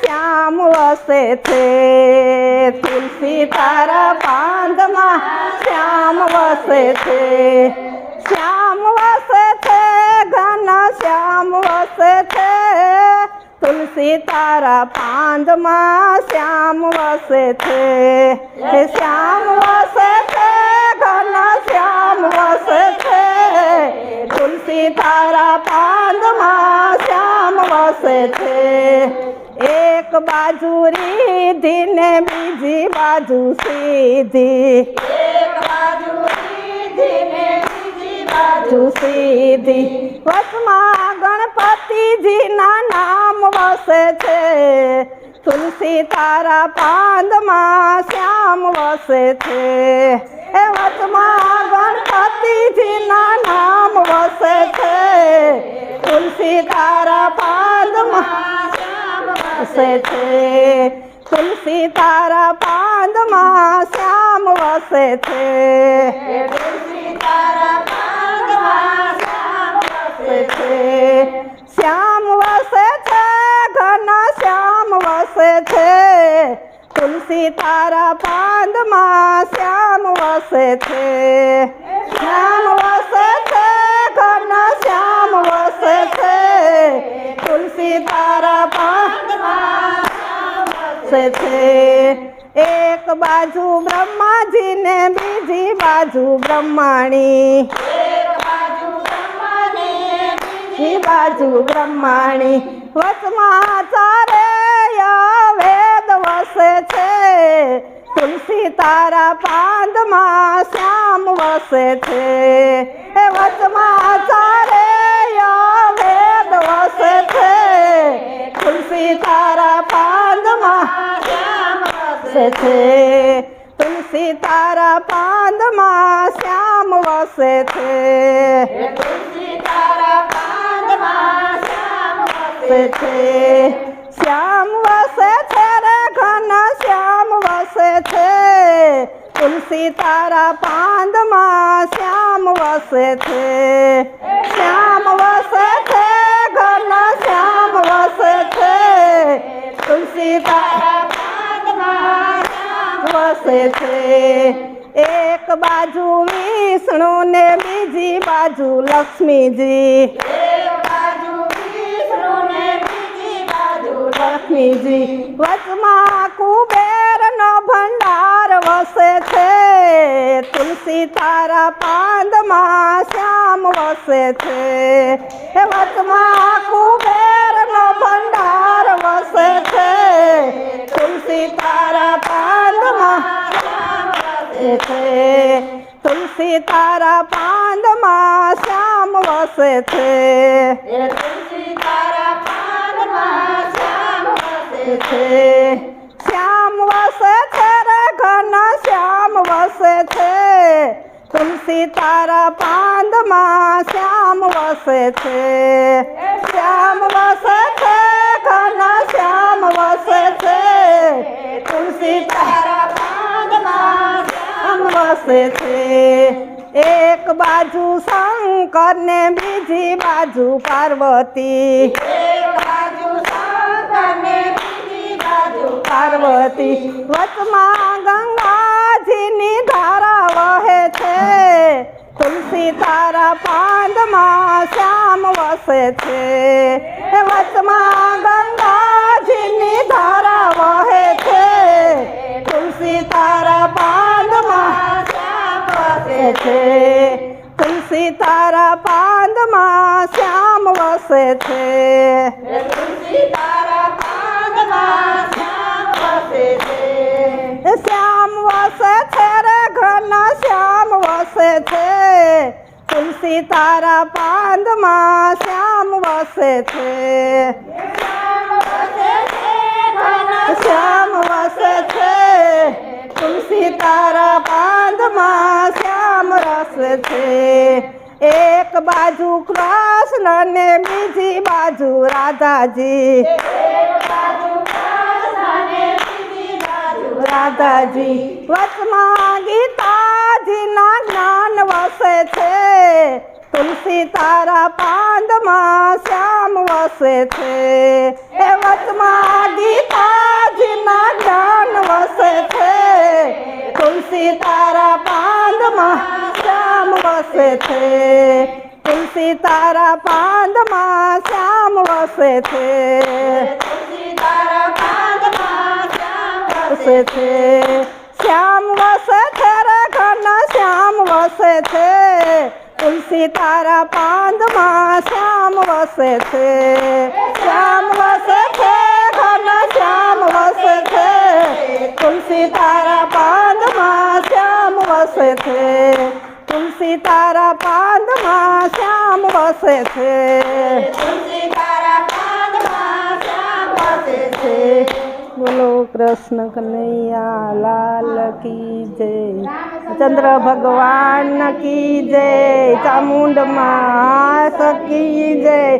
શ્યામ વસે છે. તુલસી તારા પાંદમાં શ્યામ વસે છે. શ્યામ વસે છે, ઘન શ્યામ વસે છે. તુલસી તારા પાંદમાં શ્યામ વસે છે. શ્યામ વસે છે બાજુ રીધી ને બીજી બાજુ સીધી. બાજુ સીધી. વચમાં ગણપતિજીના નામ વસે છે. તુલસી તારા પાંદમાં શ્યામ વસે છે. એ વચમાં ગણપતિજીના નામ વસે છે. તુલસી તારા પાંદમાં વસે છે. તુલસી તારા પાંદમાં શ્યામ વસે છે. શ્યામ વસે છે ઘન શ્યામ વસે છે. તુલસી તારા પાંદમાં શ્યામ વસે છે. શ્યામ વસે છે ઘન શ્યામ વસે છે. તુલસી તારા પાંદમાં વસે છે. એક બાજુ બ્રહ્માજી ને બીજી બાજુ બ્રહ્માણી. બીજી બાજુ બ્રહ્માણી. વચમાં ચારે વેદ વસે છે. તુલસી તારા પાંદમાં શ્યામ વસે છે. વચમાં ચારે તુલસી તારા પાંદમાં છે. તુલસી તારા પાંદમાં શ્યામ વસે છે. વસે છે. શ્યામ વસે છે રે ઘન, શ્યામ વસે છે. તુલસી તારા પાંદમાં શ્યામ વસે છે. વસે છે. એક બાજુ વિષ્ણુ ને બીજી બાજુ લક્ષ્મીજી. લક્ષ્મીજી, વચમાં કુબેર નો ભંડાર વસે છે. તુલસી તારા પાંદમાં શ્યામ વસે છે. વચમાં કુબેર તુલસી તારા પાંદમાં શ્યામ વસે છે. છે શ્યામ વસે છે રે ઘન શ્યામ વસે છે. તુલસી તારા પાંદમાં શ્યામ વસે છે. શ્યામ વસે છે ઘન શ્યામ વસે છે તુલસી તારા પાંદમાં શ્યામ વસે છે. એક બાજુ શંકર ને બીજી બાજુ પાર્વતી. પાર્વતી. વચમાં ગંગાજીની ધારા વહે છે. તુલસી તારા પાંદમાં શ્યામ વસે છે. વચમાં ગંગાજીની પાંદમાં શ્યામ વસે છે. શ્યામ વસે છે રે ઘન, શ્યામ વસે છે. તુલસી તારા પાંદમાં શ્યામ વસે છે. શ્યામ વસે છે. તુલસી તારા પાંદમાં શ્યામ રસ છે. એક બાજુ કૃષ્ણ ને બીજી બાજુ રાધાજી. રાધાજી વચમાં ગીતાજીના જ્ઞાન વસે છે. તુલસી તારા પાંદમાં શ્યામ વસે છે. એ વચમાં ગીતાજીના વસે છે. તુલસી તારા પાંદમાં શ્યામ વસે છે. વસે છે. શ્યામ વસે છે રે ઘરના શ્યામ વસે છે. તુલસી તારા પાંદમાં શ્યામ વસે છે. શ્યામ વસે છે ઘરના શ્યામ વસે છે. તુલસી તારા પાંદમાં શ્યામ વસે છે. તુલસી તારા પાદમાં શ્યામ વસે છે. બોલો કૃષ્ણ કનૈયા, લાલ કી જય. ચંદ્ર ભગવાન કી જય. ચામુંડમાં સકી જય.